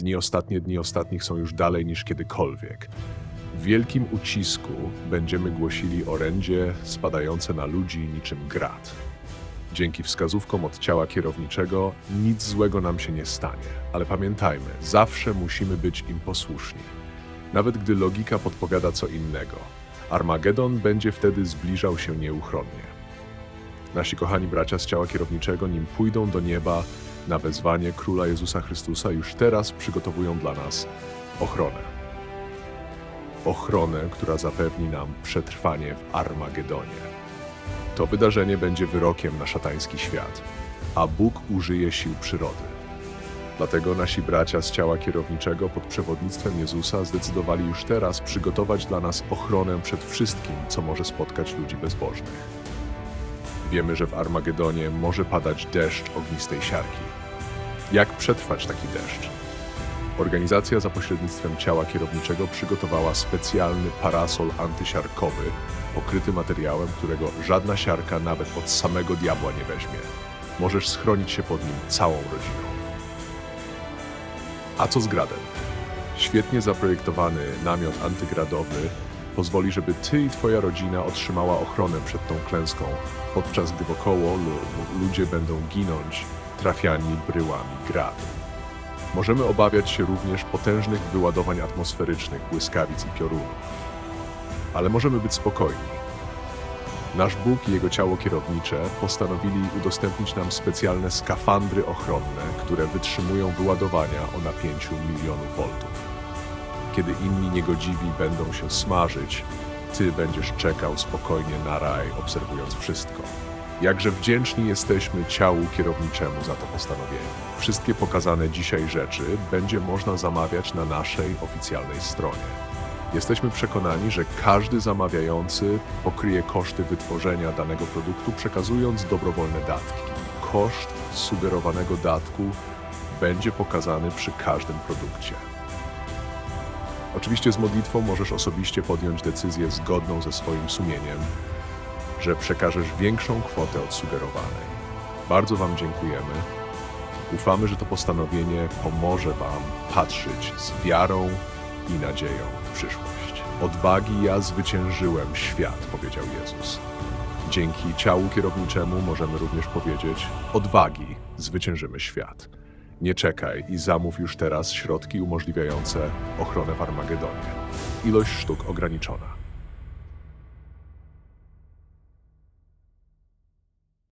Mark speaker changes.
Speaker 1: Dni ostatnie dni ostatnich są już dalej niż kiedykolwiek. W wielkim ucisku będziemy głosili orędzie spadające na ludzi niczym grad. Dzięki wskazówkom od ciała kierowniczego nic złego nam się nie stanie, ale pamiętajmy, zawsze musimy być im posłuszni. Nawet gdy logika podpowiada co innego. Armagedon będzie wtedy zbliżał się nieuchronnie. Nasi kochani bracia z ciała kierowniczego, nim pójdą do nieba na wezwanie Króla Jezusa Chrystusa, już teraz przygotowują dla nas ochronę. Ochronę, która zapewni nam przetrwanie w Armagedonie. To wydarzenie będzie wyrokiem na szatański świat, a Bóg użyje sił przyrody. Dlatego nasi bracia z ciała kierowniczego pod przewodnictwem Jezusa zdecydowali już teraz przygotować dla nas ochronę przed wszystkim, co może spotkać ludzi bezbożnych. Wiemy, że w Armagedonie może padać deszcz ognistej siarki. Jak przetrwać taki deszcz? Organizacja za pośrednictwem ciała kierowniczego przygotowała specjalny parasol antysiarkowy, pokryty materiałem, którego żadna siarka nawet od samego diabła nie weźmie. Możesz schronić się pod nim całą rodziną. A co z gradem? Świetnie zaprojektowany namiot antygradowy pozwoli, żeby ty i twoja rodzina otrzymała ochronę przed tą klęską, podczas gdy wokoło lu- ludzie będą ginąć trafiani bryłami gradu. Możemy obawiać się również potężnych wyładowań atmosferycznych, błyskawic i piorunów. Ale możemy być spokojni. Nasz Bóg i Jego ciało kierownicze postanowili udostępnić nam specjalne skafandry ochronne, które wytrzymują wyładowania o napięciu milionów voltów. Kiedy inni niegodziwi będą się smażyć, Ty będziesz czekał spokojnie na raj, obserwując wszystko. Jakże wdzięczni jesteśmy ciału kierowniczemu za to postanowienie. Wszystkie pokazane dzisiaj rzeczy będzie można zamawiać na naszej oficjalnej stronie. Jesteśmy przekonani, że każdy zamawiający pokryje koszty wytworzenia danego produktu, przekazując dobrowolne datki. Koszt sugerowanego datku będzie pokazany przy każdym produkcie. Oczywiście z modlitwą możesz osobiście podjąć decyzję zgodną ze swoim sumieniem, że przekażesz większą kwotę od sugerowanej. Bardzo Wam dziękujemy. Ufamy, że to postanowienie pomoże Wam patrzeć z wiarą i nadzieją w przyszłość. Odwagi ja zwyciężyłem świat, powiedział Jezus. Dzięki ciału kierowniczemu możemy również powiedzieć: odwagi zwyciężymy świat. Nie czekaj i zamów już teraz środki umożliwiające ochronę w Armagedonie. Ilość sztuk ograniczona.